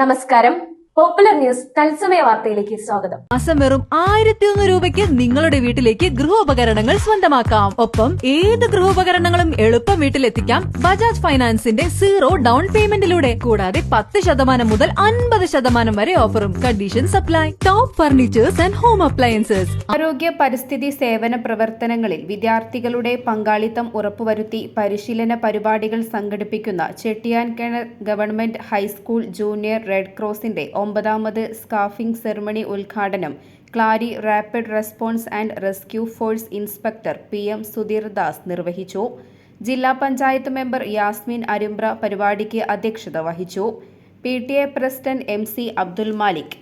നമസ്കാരം. Popular news തത്സമയ വാർത്തയിലേക്ക് സ്വാഗതം. മാസം വെറും ആയിരത്തി ഒന്ന് രൂപയ്ക്ക് നിങ്ങളുടെ വീട്ടിലേക്ക് ഗൃഹോപകരണങ്ങൾ സ്വന്തമാക്കാം. ഒപ്പം ഏത് ഗൃഹോപകരണങ്ങളും എളുപ്പം വീട്ടിലെത്തിക്കാം ബജാജ് ഫൈനാൻസിന്റെ സീറോ ഡൗൺ പേയ്മെന്റിലൂടെ. കൂടാതെ പത്ത് ശതമാനം മുതൽ അൻപത് ശതമാനം വരെ ഓഫറും condition supply top furnitures and home appliances. ആരോഗ്യ പരിസ്ഥിതി സേവന പ്രവർത്തനങ്ങളിൽ വിദ്യാർത്ഥികളുടെ പങ്കാളിത്തം ഉറപ്പുവരുത്തി പരിശീലന പരിപാടികൾ സംഘടിപ്പിക്കുന്ന Chettiyankinar government high school junior red ക്രോസിന്റെ ഒമ്പതാമത് സ്കാഫിംഗ് സെറിമണി ഉദ്ഘാടനം Klari rapid response and rescue force inspector P M Sudheer Das നിർവഹിച്ചു. ജില്ലാ പഞ്ചായത്ത് മെമ്പർ യാസ്മിൻ അരുംബ്ര പരിപാടിക്ക് അധ്യക്ഷത വഹിച്ചു. P T A president M C Abdul Malik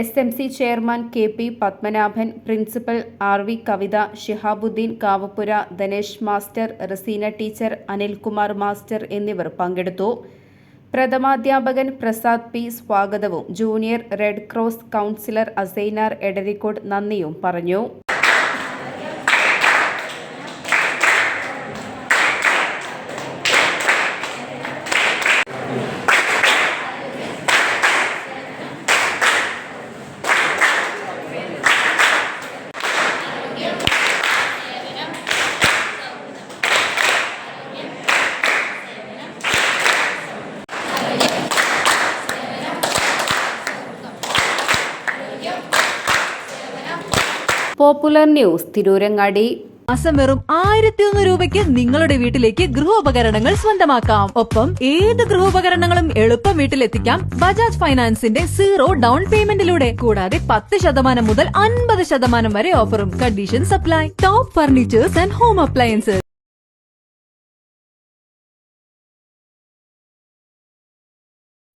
S M C chairman K P Padmanabhan principal R V Kavitha Shihabuddin Kavappura Dhanesh master Raseena teacher Anilkumar master എന്നിവർ പങ്കെടുത്തു. പ്രഥമാധ്യാപകൻ Prasad P സ്വാഗതവും. Junior red cross councillor Asainar Edarikode നന്ദിയും പറഞ്ഞു. Popular news Tirurangadi. മാസം വെറും ആയിരത്തി ഒന്ന് രൂപയ്ക്ക് നിങ്ങളുടെ വീട്ടിലേക്ക് ഗൃഹോപകരണങ്ങൾ സ്വന്തമാക്കാം. ഒപ്പം ഏത് ഗൃഹോപകരണങ്ങളും എളുപ്പം വീട്ടിലെത്തിക്കാം ബജാജ് ഫൈനാൻസിന്റെ സീറോ ഡൗൺ പേയ്മെന്റിലൂടെ. കൂടാതെ പത്ത് ശതമാനം മുതൽ അൻപത് ശതമാനം വരെ ഓഫറും condition supply top furnitures and home appliances.